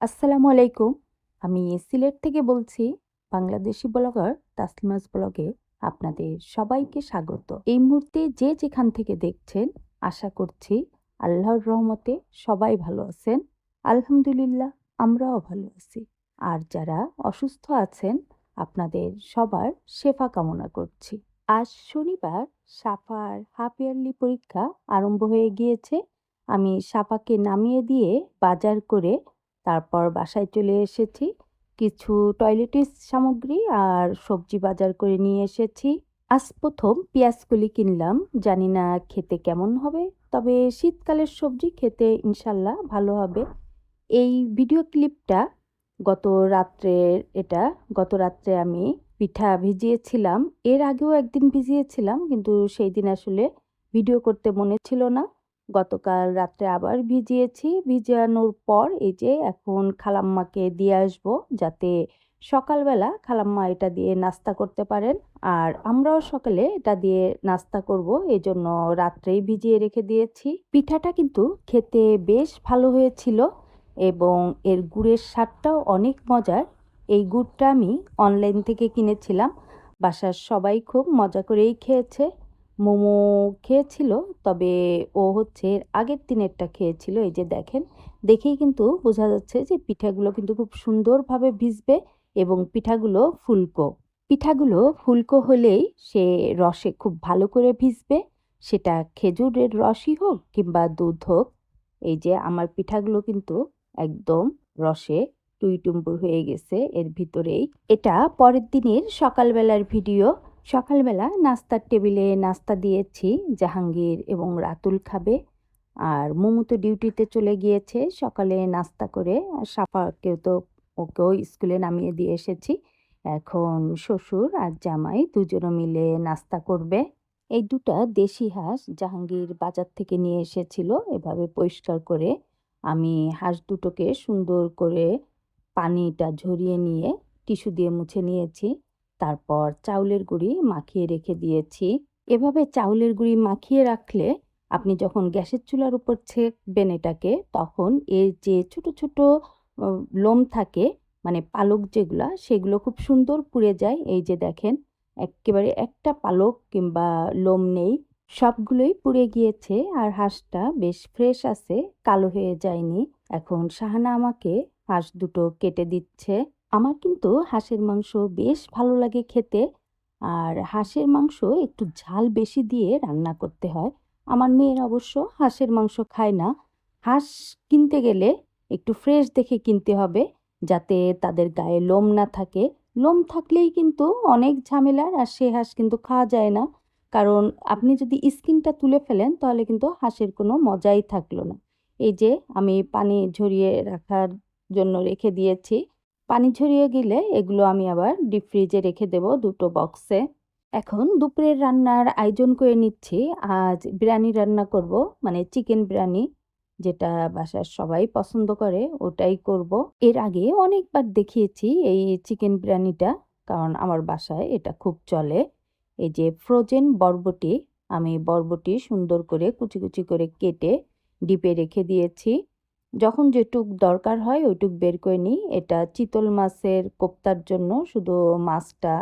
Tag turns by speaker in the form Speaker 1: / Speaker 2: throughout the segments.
Speaker 1: আসসালামু আলাইকুম। আমি সিলেট থেকে বলছি, বাংলাদেশি ব্লগার তাসলিমাস ব্লগে আপনাদের সবাইকে স্বাগত। এই মুহূর্তে যে যেখান থেকে দেখছেন, আশা করছি আল্লাহর রহমতে সবাই ভালো আছেন। আলহামদুলিল্লাহ, আমরাও ভালো আছি। আর যারা অসুস্থ আছেন, আপনাদের সবার শেফা কামনা করছি। আজ শনিবার, সাফার হাফ ইয়ারলি পরীক্ষা আরম্ভ হয়ে গিয়েছে। আমি সাফাকে নামিয়ে দিয়ে বাজার করে তারপর বাসায় চলে এসেছি। কিছু টয়লেটিস সামগ্রী আর সবজি বাজার করে নিয়ে এসেছি। আজ প্রথম পেঁয়াজকলি কিনলাম। জানি না খেতে কেমন হবে, তবে শীতকালের সবজি খেতে ইনশাল্লাহ ভালো হবে। এই ভিডিও ক্লিপটা গত রাত্রের এটা গত রাত্রে আমি পিঠা ভিজিয়েছিলাম। এর আগেও একদিন ভিজিয়েছিলাম, কিন্তু সেই দিন আসলে ভিডিও করতে মনে ছিল না। গতকাল রাত্রে আবার ভিজিয়েছি। ভিজানোর পর এই যে এখন খালাম্মাকে দিয়ে আসব যাতে সকালবেলা খালাম্মা এটা দিয়ে নাস্তা করতে পারেন। আর আমরাও সকালে এটা দিয়ে নাস্তা করব এই জন্য রাত্রেই ভিজিয়ে রেখে দিয়েছি। পিঠাটা কিন্তু খেতে বেশ ভালো হয়েছিল এবং এর গুড়ের স্বাদটাও অনেক মজার। এই গুড়টা আমি অনলাইন থেকে কিনেছিলাম। বাসার সবাই খুব মজা করেই খেয়েছে। মোমো খেয়েছিল, তবে ও হচ্ছে আগের দিনেরটা খেয়েছিল। এই যে দেখেন, দেখেই কিন্তু বোঝা যাচ্ছে যে পিঠাগুলো কিন্তু খুব সুন্দরভাবে ভিজবে এবং পিঠাগুলো ফুলকো। পিঠাগুলো ফুলকো হলেই সে রসে খুব ভালো করে ভিজবে। সেটা খেজুরের রসই হোক কিংবা দুধ হোক, এই যে আমার পিঠাগুলো কিন্তু একদম রসে টুইটুম্বুর হয়ে গেছে। এর ভিতরেই এটা পরের দিনের সকালবেলার ভিডিও। সকালবেলা নাস্তার টেবিলে নাস্তা দিয়েছি, জাহাঙ্গীর এবং রাতুল খাবে। আর মোমো তো ডিউটিতে চলে গিয়েছে, সকালে নাস্তা করে সাফাকেও তো ওকেও স্কুলে নামিয়ে দিয়ে এসেছি। এখন শ্বশুর আর জামাই দুজনে মিলে নাস্তা করবে। এই দুটা দেশি হাঁস জাহাঙ্গীর বাজার থেকে নিয়ে এসেছিল, এভাবে পরিষ্কার করে আমি হাঁস দুটোকে সুন্দর করে পানিটা ঝরিয়ে নিয়ে টিস্যু দিয়ে মুছে নিয়েছি। তারপর চাউলের গুঁড়ি মাখিয়ে রেখে দিয়েছি। এভাবে চাউলের গুঁড়ি মাখিয়ে রাখলে আপনি যখন গ্যাসের চুলার উপর ছেঁকবেন এটাকে, তখন এর যে ছোট ছোট লোম থাকে মানে পালক যেগুলা, সেগুলো খুব সুন্দর পুড়ে যায়। এই যে দেখেন, একেবারে একটা পালক কিংবা লোম নেই, সবগুলোই পুড়ে গিয়েছে আর হাঁসটা বেশ ফ্রেশ আছে, কালো হয়ে যায়নি। এখন শাহানা আমাকে হাঁস দুটো কেটে দিচ্ছে। আমার কিন্তু হাঁসের মাংস বেশ ভালো লাগে খেতে। আর হাঁসের মাংস একটু ঝাল বেশি দিয়ে রান্না করতে হয়। আমার মেয়ের অবশ্য হাঁসের মাংস খায় না। হাঁস কিনতে গেলে একটু ফ্রেশ দেখে কিনতে হবে, যাতে তাদের গায়ে লোম না থাকে। লোম থাকলেই কিন্তু অনেক ঝামেলার আর সে হাঁস কিন্তু খাওয়া যায় না। কারণ আপনি যদি স্কিনটা তুলে ফেলেন, তাহলে কিন্তু হাঁসের কোনো মজাই থাকল না। এই যে, আমি পানি ঝরিয়ে রাখার জন্য রেখে দিয়েছি। পানি ঝরিয়ে গেলে এগুলো আমি আবার ডিপ ফ্রিজে রেখে দেব দুটো বক্সে এখন দুপুরের রান্নার আয়োজন করে নিচ্ছি। আজ বিরিয়ানি রান্না করব মানে চিকেন বিরিয়ানি, যেটা বাসার সবাই পছন্দ করে, ওটাই করব। এর আগে অনেকবার দেখিয়েছি এই চিকেন বিরিয়ানিটা, কারণ আমার বাসায় এটা খুব চলে। এই যে ফ্রোজেন বরবটি, আমি বরবটি সুন্দর করে কুচি কুচি করে কেটে ডিপে রেখে দিয়েছি। যখন যেটুক দরকার হয় ওইটুক বের করে নিই। এটা চিতল মাছের কোপ্তার জন্য শুধু মাছটা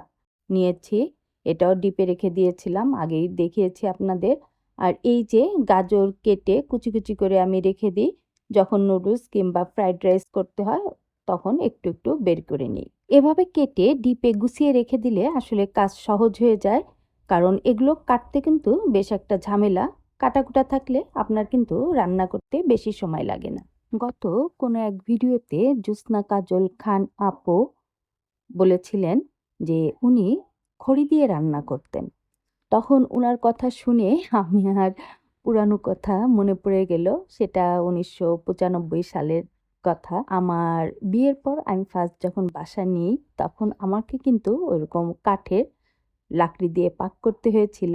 Speaker 1: নিয়েছি। এটাও ডিপে রেখে দিয়েছিলাম, আগেই দেখিয়েছি আপনাদের। আর এই যে গাজর কেটে কুচি কুচি করে আমি রেখে দিই, যখন নুডলস কিংবা ফ্রাইড রাইস করতে হয়, তখন একটু একটু বের করে নিই। এভাবে কেটে ডিপে গুছিয়ে রেখে দিলে আসলে কাজ সহজ হয়ে যায়, কারণ এগুলো কাটতে কিন্তু বেশ একটা ঝামেলা। কাটাকুটা থাকলে আপনার কিন্তু রান্না করতে বেশি সময় লাগে না। গত কোনো এক ভিডিওতে জ্যোৎস্না কাজল খান আপু বলেছিলেন যে উনি খড়ি দিয়ে রান্না করতেন। তখন ওনার কথা শুনে আমি আর পুরানো কথা মনে পড়ে গেল, সেটা উনিশশো পঁচানব্বই সালের কথা। আমার বিয়ের পর আমি ফার্স্ট যখন বাসা নিই, তখন আমাকে কিন্তু ওইরকম কাঠের লাকড়ি দিয়ে পাক করতে হয়েছিল।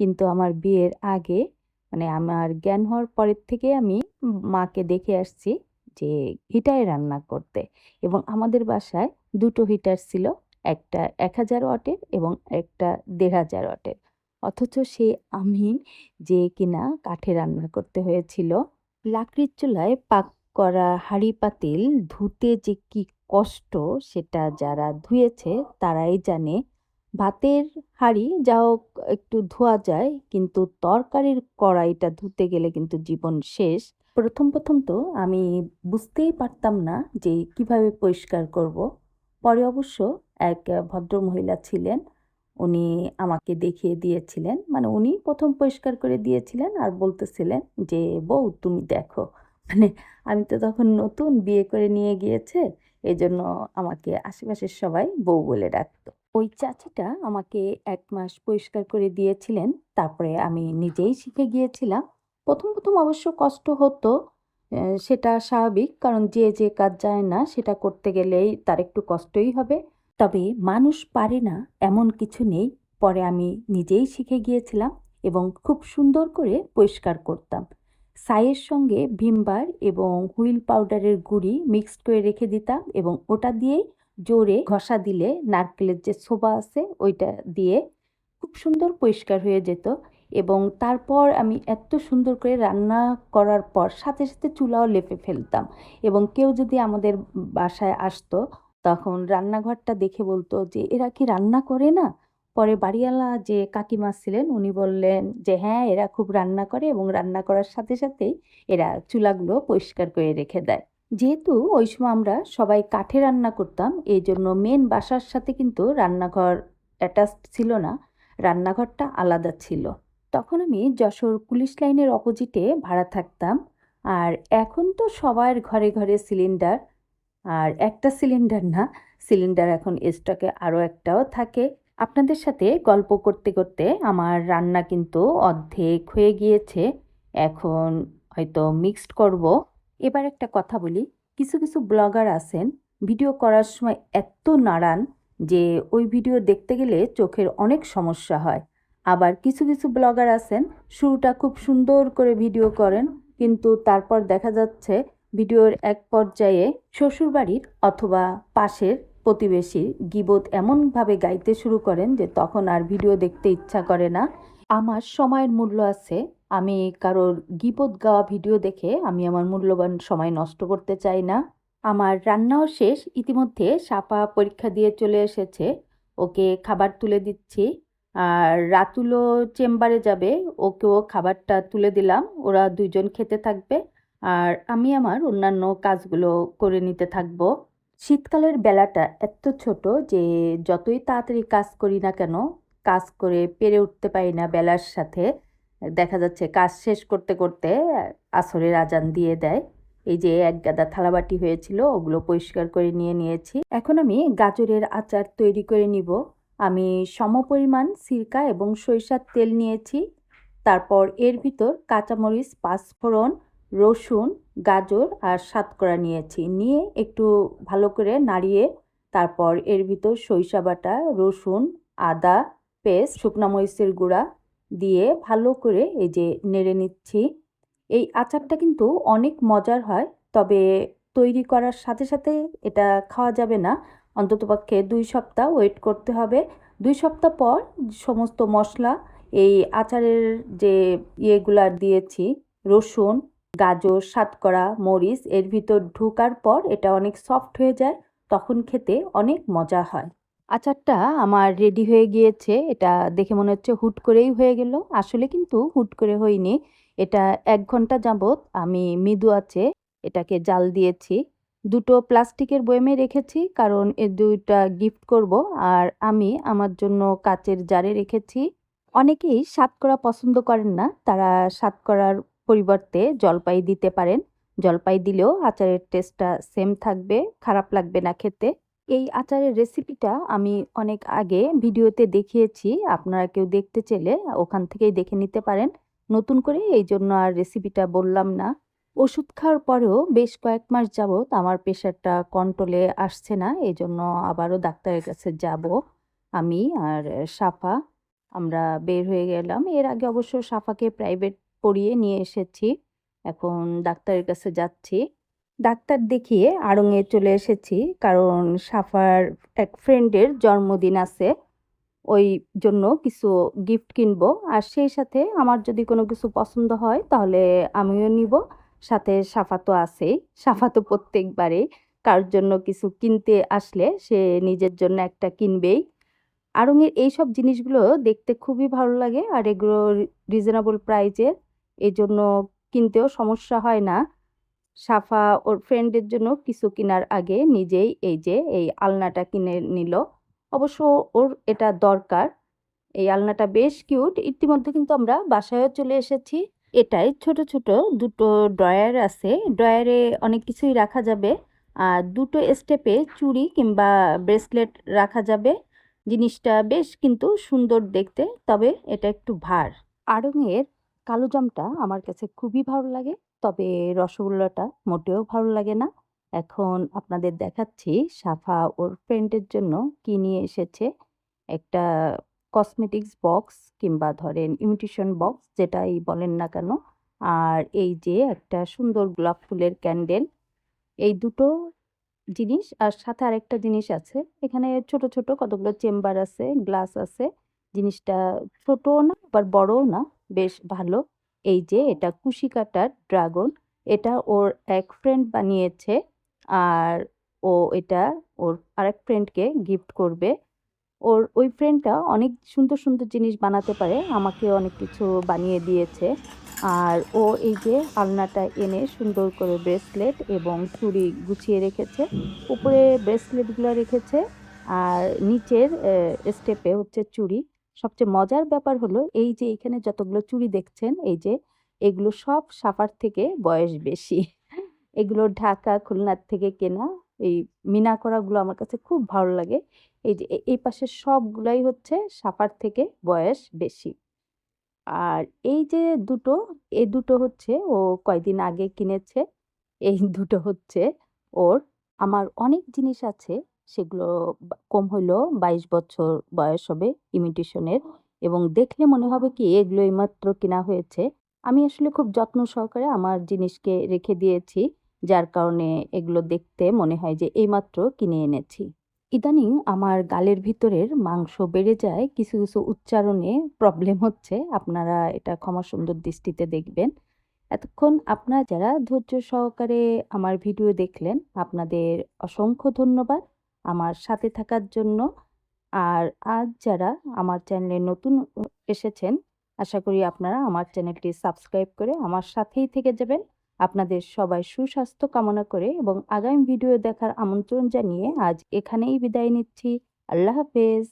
Speaker 1: কিন্তু আমার বিয়ের আগে মানে আমার জ্ঞান হওয়ার পরের থেকে আমি মাকে দেখে আসছি যে হিটারে রান্না করতে। এবং আমাদের বাসায় দুটো হিটার ছিল, একটা এক হাজার ওয়াটের এবং একটা দেড় হাজার ওয়াটের। অথচ সে আমি যে কিনা কাঠে রান্না করতে হয়েছিল, লাকড়ির চুলায় পাক করা হাঁড়ি পাতিল ধুতে যে কি কষ্ট সেটা যারা ধুয়েছে তারাই জানে ভাতের হাঁড়ি যা হোক একটু ধোয়া যায়, কিন্তু তরকারির কড়াইটা ধুতে গেলে কিন্তু জীবন শেষ। প্রথম প্রথম তো আমি বুঝতেই পারতাম না যে কীভাবে পরিষ্কার করব। পরে অবশ্য এক ভদ্র মহিলা ছিলেন, উনি আমাকে দেখিয়ে দিয়েছিলেন। মানে উনি প্রথম পরিষ্কার করে দিয়েছিলেন আর বলতেছিলেন যে, বউ, তুমি দেখো। মানে আমি তো তখন নতুন বিয়ে করে নিয়ে গিয়েছে, এজন্য আমাকে আশেপাশের সবাই বউ বলে ডাকতো। ওই চাচিটা আমাকে এক মাস পরিষ্কার করে দিয়েছিলেন। তারপরে আমি নিজেই শিখে গিয়েছিলাম। প্রথম প্রথম অবশ্য কষ্ট হতো সেটা স্বাভাবিক। কারণ যে যে কাজ যায় না, সেটা করতে গেলেই তার একটু কষ্টই হবে। তবে মানুষ পারে না, এমন কিছু নেই। পরে আমি নিজেই শিখে গিয়েছিলাম এবং খুব সুন্দর করে পরিষ্কার করতাম। সাইয়ের সঙ্গে ভিমবার এবং হুইল পাউডারের গুঁড়ি মিক্সড করে রেখে দিতাম এবং ওটা দিয়েই জোরে ঘষা দিলে নারকেলের যে ছোবা আছে, ওইটা দিয়ে খুব সুন্দর পরিষ্কার হয়ে যেত। এবং তারপর আমি এত সুন্দর করে রান্না করার পর সাথে সাথে চুলাও লেপে ফেলতাম। এবং কেউ যদি আমাদের বাসায় আসতো, তখন রান্নাঘরটা দেখে বলতো যে, এরা কি রান্না করে না? পরে বাড়িওয়ালা যে কাকিমা ছিলেন, উনি বললেন যে হ্যাঁ এরা খুব রান্না করে এবং রান্না করার সাথে সাথেই এরা চুলাগুলো পরিষ্কার করে রেখে দেয়। যেহেতু ওই সময় আমরা সবাই কাঠে রান্না করতাম এই জন্য মেন বাসার সাথে কিন্তু রান্নাঘর অ্যাটাচড ছিল না, রান্নাঘরটা আলাদা ছিল। তখন আমি যশোর পুলিশ লাইনের অপোজিটে ভাড়া থাকতাম, আর এখন তো সবার ঘরে ঘরে সিলিন্ডার আর একটা সিলিন্ডার না সিলিন্ডার এখন স্টকে আরও একটাও থাকে। আপনাদের সাথে গল্প করতে করতে আমার রান্না কিন্তু অর্ধেক হয়ে গিয়েছে, এখন হয়তো মিক্সড করব। এবার একটা কথা বলি। কিছু কিছু ব্লগার আছেন, ভিডিও করার সময় এত নাড়ান যে ওই ভিডিও দেখতে গেলে চোখের অনেক সমস্যা হয়। আবার কিছু কিছু ব্লগার আছেন, শুরুটা খুব সুন্দর করে ভিডিও করেন, কিন্তু তারপর দেখা যাচ্ছে ভিডিওর এক পর্যায়ে শ্বশুরবাড়ির অথবা পাশের প্রতিবেশীর গিবত এমনভাবে গাইতে শুরু করেন যে তখন আর ভিডিও দেখতে ইচ্ছা করে না। আমার সময়ের মূল্য আছে। আমি কারোর গিবত গাওয়া ভিডিও দেখে আমি আমার মূল্যবান সময় নষ্ট করতে চাই না। আমার রান্নাও শেষ। ইতিমধ্যে সাপা পরীক্ষা দিয়ে চলে এসেছে। ওকে খাবার তুলে দিচ্ছি। আর রাতুলও চেম্বারে যাবে। ওকেও খাবারটা তুলে দিলাম। ওরা দুজন খেতে থাকবে। আর আমি আমার অন্যান্য কাজগুলো করে নিতে থাকব। শীতকালের বেলাটা এত ছোট যে যতই তাড়াতাড়ি কাজ করি না কেন কাজ করে পেরে উঠতে পারি না বেলার সাথে। দেখা যাচ্ছে কাজ শেষ করতে করতে আসরের আজান দিয়ে দেয়। এই যে এক গাদা থালাবাটি হয়েছিল, ওগুলো পরিষ্কার করে নিয়ে নিয়েছি। এখন আমি গাজরের আচার তৈরি করে নিব। আমি সমপরিমাণ সিরকা এবং সরিষার তেল নিয়েছি। তারপর এর ভিতর কাঁচামরিচ, পাঁচফোড়ন, রসুন, গাজর আর সাতকরা নিয়েছি। নিয়ে একটু ভালো করে নাড়িয়ে, তারপর এর ভিতর সরিষা বাটা, রসুন, আদা পেস্ট, শুকনা মরিচের গুঁড়া দিয়ে ভালো করে এই যে নেড়ে নিচ্ছি। এই আচারটা কিন্তু অনেক মজার হয়, তবে তৈরি করার সাথে সাথে এটা খাওয়া যাবে না। অন্ততপক্ষে দুই সপ্তাহ ওয়েট করতে হবে। দুই সপ্তাহ পর সমস্ত মশলা, এই আচারের যে ইয়েগুলা দিয়েছি, রসুন, গাজর সাতকরা মরিচ, এর ভিতর ঢোকার পর এটা অনেক সফট হয়ে যায়, তখন খেতে অনেক মজা হয়। আচারটা আমার রেডি হয়ে গিয়েছে। এটা দেখে মনে হচ্ছে হুট করেই হয়ে গেল। আসলে কিন্তু হুট করে হয়নি। এটা এক ঘণ্টা যাবত আমি মৃদু আছে এটাকে জাল দিয়েছি। দুটো প্লাস্টিকের বয়মে রেখেছি, কারণ এ দুইটা গিফট করব। আর আমি আমার জন্য কাচের জারে রেখেছি। অনেকেই সাতকরা পছন্দ করেন না। তারা সাতকরার পরিবর্তে জলপাই দিতে পারেন। জলপাই দিলেও আচারের টেস্টটা সেম থাকবে, খারাপ লাগবে না খেতে। এই আচারের রেসিপিটা আমি অনেক আগে ভিডিওতে দেখিয়েছি। আপনারা কেউ দেখতে চাইলে ওখান থেকেই দেখে নিতে পারেন। নতুন করে এই জন্য আর রেসিপিটা বললাম না। ওষুধ খাওয়ার পরেও বেশ কয়েক মাস যাবত আমার প্রেশারটা কন্ট্রোলে আসছে না, এই জন্য আবারও ডাক্তারের কাছে যাব আমি আর সাফা। আমরা বের হয়ে গেলাম। এর আগে অবশ্য সাফাকে প্রাইভেট পড়িয়ে নিয়ে এসেছি। এখন ডাক্তারের কাছে যাচ্ছি। ডাক্তার দেখিয়ে আড়ংয়ে চলে এসেছি, কারণ সাফার এক ফ্রেন্ডের জন্মদিন আছে, ওই জন্য কিছু গিফট কিনবো। আর সেই সাথে আমার যদি কোনো কিছু পছন্দ হয়, তাহলে আমিও নিব। সাথে সাফা তো আছেই, সাফা তো প্রত্যেকবারে কারোর জন্য কিছু কিনতে আসলে সে নিজের জন্য একটা কিনবেই। আড়ংয়ের এইসব জিনিসগুলো দেখতে খুবই ভালো লাগে, আর এগুলো রিজনেবল প্রাইজের এই জন্য কিনতেও সমস্যা হয় না। সাফা ওর ফ্রেন্ডের জন্য কিছু কেনার আগে নিজেই এই যে, এই আলনাটা কিনে নিল। অবশ্য ওর এটা দরকার। এই আলনাটা বেশ কিউট ইতিমধ্যে কিন্তু আমরা বাসায়ও চলে এসেছি। এটাই ছোট ছোট দুটো ড্রয়ার আছে। ড্রয়ারে অনেক কিছুই রাখা যাবে। আর দুটো স্টেপে চুড়ি কিংবা ব্রেসলেট রাখা যাবে। জিনিসটা বেশ কিন্তু সুন্দর দেখতে, তবে এটা একটু ভার। আড়ংয়ের কালো জামটা আমার কাছে খুবই ভালো লাগে। তবে রসগোল্লাটা মোটেও ভালো লাগে না। এখন আপনাদের দেখাচ্ছি সাফা ওর ফ্রেন্ডের জন্য কি নিয়ে এসেছে। একটা কসমেটিক্স বক্স কিংবা ধরেন ইমিটেশন বক্স যেটাই বলেন না কেন। আর এই যে একটা সুন্দর গোলাপ ফুলের ক্যান্ডেল এই দুটো জিনিস আর সাথে আরেকটা জিনিস আছে। এখানে ছোট ছোট কতগুলো চেম্বার আছে গ্লাস আছে। জিনিসটা ছোটও না, আবার বড়ও না, বেশ ভালো। এই যে, এটা কুশি কাটার ড্রাগন, এটা ওর এক ফ্রেন্ড বানিয়েছে আর ও এটা ওর আরেক ফ্রেন্ডকে গিফট করবে। ওর, ওই ফ্রেন্ডটা অনেক সুন্দর সুন্দর জিনিস বানাতে পারে, আমাকে অনেক কিছু বানিয়ে দিয়েছে। আর ও এই যে, আলনাটা এনে সুন্দর করে ব্রেসলেট এবং চুড়ি গুছিয়ে রেখেছে, উপরে ব্রেসলেটগুলো রেখেছে আর নিচের স্টেপে হচ্ছে চুড়ি। সবচেয়ে মজার ব্যাপার হলো, এই যে এখানে যতগুলো চুড়ি দেখছেন, এই যে এগুলো সব সাফার থেকে বয়স বেশি। এগুলো ঢাকা, খুলনার থেকে কেনা, এই মিনা করাগুলো আমার কাছে খুব ভালো লাগে। এই যে এই পাশের সবগুলাই হচ্ছে সাফার থেকে বয়স বেশি। আর এই যে দুটো, এই দুটো হচ্ছে ও কয়দিন আগে কিনেছে, এই দুটো হচ্ছে ওর। আমার অনেক জিনিস আছে সেগুলো কম হইলেও বাইশ বছর বয়স হবে ইমিটেশনের এবং দেখলে মনে হবে কি এগুলো এইমাত্র কেনা হয়েছে। আমি আসলে খুব যত্ন সহকারে আমার জিনিসকে রেখে দিয়েছি, যার কারণে এগুলো দেখতে মনে হয় যে এইমাত্র কিনে এনেছি। ইদানিং আমার গালের ভিতরের মাংস বেড়ে যায়, কিছু কিছু উচ্চারণে প্রবলেম হচ্ছে। আপনারা এটা ক্ষমা সুন্দর দৃষ্টিতে দেখবেন। এতক্ষণ আপনারা যারা ধৈর্য সহকারে আমার ভিডিও দেখলেন, আপনাদের অসংখ্য ধন্যবাদ। আমার সাথে থাকার জন্য। আর আজ যারা আমার চ্যানেলে নতুন এসেছেন, আশা করি আপনারা আমার চ্যানেলটি সাবস্ক্রাইব করে আমার সাথেই থেকে যাবেন। আপনাদের সবাই সুস্বাস্থ্য কামনা করে এবং আগামী ভিডিও দেখার আমন্ত্রণ জানিয়ে আজ এখানেই বিদায় নিচ্ছি। আল্লাহ হাফেজ।